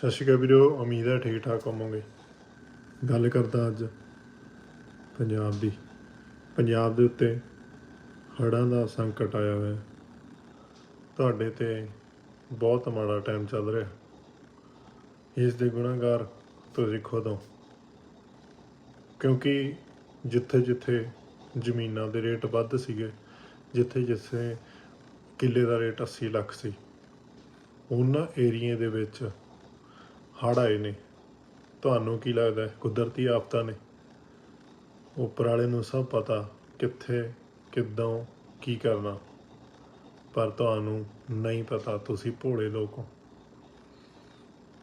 ਸਤਿ ਸ਼੍ਰੀ ਅਕਾਲ ਵੀਰੋ, ਉਮੀਦ ਹੈ ਠੀਕ ਠਾਕ ਹੋਵੋਗੇ। ਗੱਲ ਕਰਦਾ ਅੱਜ ਪੰਜਾਬ ਦੀ। ਪੰਜਾਬ ਦੇ ਉੱਤੇ ਹੜ੍ਹਾਂ ਦਾ ਸੰਕਟ ਆਇਆ ਹੋਇਆ। ਤੁਹਾਡੇ ਤੇ ਬਹੁਤ ਮਾੜਾ ਟਾਈਮ ਚੱਲ ਰਿਹਾ। ਇਸ ਦੇ ਗੁਨਾਹਗਾਰ ਤੁਸੀਂ ਖੁਦ ਹੋ। ਕਿਉਂਕਿ ਜਿੱਥੇ ਜਿੱਥੇ ਜ਼ਮੀਨਾਂ ਦੇ ਰੇਟ ਵੱਧ ਸੀਗੇ, ਜਿੱਥੇ ਜਿੱਥੇ ਕਿੱਲੇ ਦਾ ਰੇਟ 80 ਲੱਖ ਸੀ, ਉਹਨਾਂ ਏਰੀਏ ਦੇ ਵਿੱਚ ਹੜ੍ਹ ਆਏ ਨੇ। ਤੁਹਾਨੂੰ ਕੀ ਲੱਗਦਾ ਕੁਦਰਤੀ ਆਫਤਾਂ ਨੇ। ਉੱਪਰ ਵਾਲੇ ਨੂੰ ਸਭ ਪਤਾ ਕਿੱਥੇ, ਕਿੱਦਾਂ, ਕੀ ਕਰਨਾ। ਪਰ ਤੁਹਾਨੂੰ ਨਹੀਂ ਪਤਾ ਤੁਸੀਂ ਭੋਲੇ ਲੋਕ ਹੋ।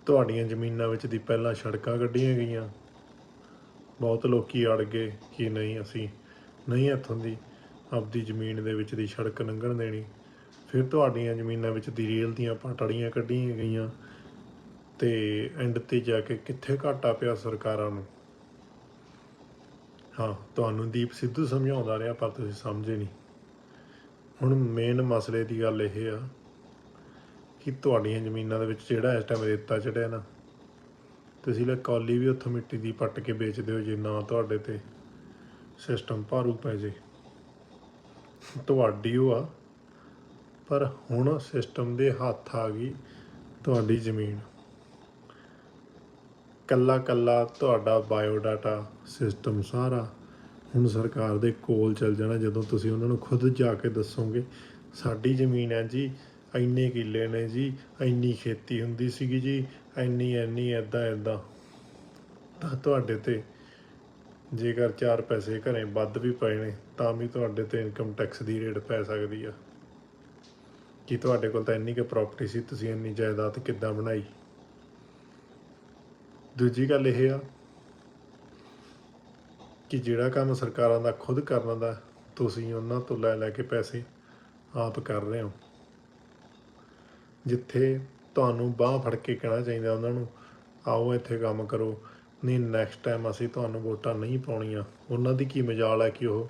ਤੁਹਾਡੀਆਂ ਜ਼ਮੀਨਾਂ ਵਿੱਚ ਦੀ ਪਹਿਲਾਂ ਸੜਕਾਂ ਕੱਢੀਆਂ ਗਈਆਂ। ਬਹੁਤ ਲੋਕੀ ਅੜ ਗਏ ਕਿ ਨਹੀਂ, ਅਸੀਂ ਨਹੀਂ ਇੱਥੋਂ ਦੀ ਆਪਦੀ ਜ਼ਮੀਨ ਦੇ ਵਿੱਚ ਦੀ ਸੜਕ ਲੰਘਣ ਦੇਣੀ। ਫਿਰ ਤੁਹਾਡੀਆਂ ਜ਼ਮੀਨਾਂ ਵਿੱਚ ਦੀ ਰੇਲ ਦੀਆਂ ਪਟੜੀਆਂ ਕੱਢੀਆਂ ਗਈਆਂ। ਤੇ ਐਂਡ ਤੇ ਜਾ ਕੇ ਕਿੱਥੇ ਘਾਟਾ ਪਿਆ ਸਰਕਾਰਾਂ ਨੂੰ? ਹਾਂ, ਤੁਹਾਨੂੰ ਦੀਪ ਸਿੱਧੂ ਸਮਝਾਉਂਦਾ ਰਿਹਾ, ਪਰ ਤੁਸੀਂ ਸਮਝੇ ਨਹੀਂ। ਹੁਣ ਮੇਨ ਮਸਲੇ ਦੀ ਗੱਲ ਇਹ ਆ ਕਿ ਤੁਹਾਡੀਆਂ ਜ਼ਮੀਨਾਂ ਦੇ ਵਿੱਚ ਜਿਹੜਾ ਇਸ ਟਾਈਮ ਰੇਤਾ ਚੜਿਆ ਨਾ, ਤੁਸੀਂ ਲੈ ਕੌਲੀ ਵੀ ਉੱਥੋਂ ਮਿੱਟੀ ਦੀ ਪੱਟ ਕੇ ਵੇਚਦੇ ਹੋ ਜੇ ਨਾ ਤੁਹਾਡੇ ਤੇ ਸਿਸਟਮ ਭਾਰੂ ਪੈ ਜੇ। ਤੁਹਾਡੀ ਉਹ ਆ, ਪਰ ਹੁਣ ਸਿਸਟਮ ਦੇ ਹੱਥ ਆ ਗਈ ਤੁਹਾਡੀ ਜ਼ਮੀਨ। ਕੱਲਾ ਕੱਲਾ ਤੁਹਾਡਾ ਬਾਇਓਡਾਟਾ ਸਿਸਟਮ ਸਾਰਾ ਹੁਣ ਸਰਕਾਰ ਦੇ ਕੋਲ ਚੱਲ ਜਾਣਾ, ਜਦੋਂ ਤੁਸੀਂ ਉਹਨਾਂ ਨੂੰ ਖੁਦ ਜਾ ਕੇ ਦੱਸੋਗੇ, ਸਾਡੀ ਜ਼ਮੀਨ ਹੈ ਜੀ, ਇੰਨੇ ਕਿੱਲੇ ਨੇ ਜੀ, ਇੰਨੀ ਖੇਤੀ ਹੁੰਦੀ ਸੀਗੀ ਜੀ, ਇੰਨੀ ਇੰਨੀ ਐਦਾਂ ਐਦਾਂ ਤਾਂ ਤੁਹਾਡੇ ਤੇ ਜੇਕਰ ਚਾਰ ਪੈਸੇ ਘਰੇ ਵੱਧ ਵੀ ਪਏ ਨੇ, ਤਾਂ ਵੀ ਤੁਹਾਡੇ ਤੇ ਇਨਕਮ ਟੈਕਸ ਦੀ ਰੇਟ ਪੈ ਸਕਦੀ ਆ। ਕਿ ਤੁਹਾਡੇ ਕੋਲ ਤਾਂ ਇੰਨੀ ਕੁ ਪ੍ਰਾਪਰਟੀ ਸੀ, ਤੁਸੀਂ ਇੰਨੀ ਜਾਇਦਾਦ ਕਿੱਦਾਂ ਬਣਾਈ? ਦੂਜੀ ਗੱਲ ਇਹ ਆ ਕਿ ਜਿਹੜਾ ਕੰਮ ਸਰਕਾਰਾਂ ਦਾ ਖੁਦ ਕਰਨ ਦਾ, ਤੁਸੀਂ ਉਹਨਾਂ ਤੋਂ ਲੈ ਲੈ ਕੇ ਪੈਸੇ ਆਪ ਕਰ ਰਹੇ ਹੋ। ਜਿੱਥੇ ਤੁਹਾਨੂੰ ਬਾਹ ਫੜ ਕੇ ਕਹਿਣਾ ਚਾਹੀਦਾ ਉਹਨਾਂ ਨੂੰ, ਆਓ ਇੱਥੇ ਕੰਮ ਕਰੋ। ਨਹੀਂ ਨੈਕਸਟ ਟਾਈਮ ਅਸੀਂ ਤੁਹਾਨੂੰ ਵੋਟਾਂ ਨਹੀਂ ਪਾਉਣੀਆਂ। ਉਹਨਾਂ ਦੀ ਕੀ ਮਜਾਲ ਹੈ ਕਿ ਉਹ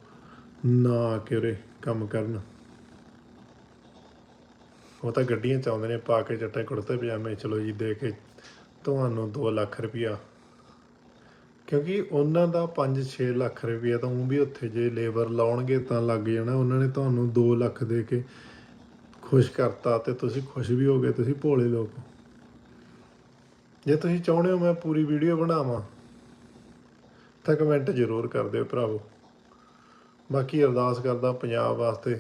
ਨਾ ਆ ਕੇ ਉਰੇ ਕੰਮ ਕਰਨ? ਉਹ ਤਾਂ ਗੱਡੀਆਂ ਚ ਆਉਂਦੇ ਨੇ, ਪਾ ਕੇ ਚੱਟੇ ਕੁੜਤੇ ਪਜਾਮੇ ਚਲੋ ਜੀ, ਦੇ ਕੇ ਤੁਹਾਨੂੰ 2 ਲੱਖ ਰੁਪਇਆ। ਕਿਉਂਕਿ ਉਹਨਾਂ ਦਾ 5-6 ਲੱਖ ਰੁਪਇਆ ਤਾਂ ਉਹ ਵੀ ਉੱਥੇ ਜੇ ਲੇਬਰ ਲਾਉਣਗੇ ਤਾਂ ਲੱਗ ਜਾਣਾ। ਉਹਨਾਂ ਨੇ ਤੁਹਾਨੂੰ 2 ਲੱਖ ਦੇ ਕੇ ਖੁਸ਼ ਕਰਤਾ ਤੇ ਤੁਸੀਂ ਖੁਸ਼ ਵੀ ਹੋ ਗਏ, ਤੁਸੀਂ ਭੋਲੇ ਲੋਕ ਜੇ ਤੁਸੀਂ ਚਾਹੁੰਦੇ ਹੋ ਮੈਂ ਪੂਰੀ ਵੀਡੀਓ ਬਣਾਵਾਂ, ਤਾਂ ਕਮੈਂਟ ਜ਼ਰੂਰ ਕਰ ਦਿਓ ਭਰਾਵੋ। ਬਾਕੀ ਅਰਦਾਸ ਕਰਦਾ ਪੰਜਾਬ ਵਾਸਤੇ,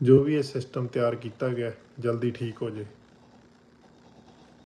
ਜੋ ਵੀ ਇਹ ਸਿਸਟਮ ਤਿਆਰ ਕੀਤਾ ਗਿਆ, ਜਲਦੀ ਠੀਕ ਹੋ ਜੇ।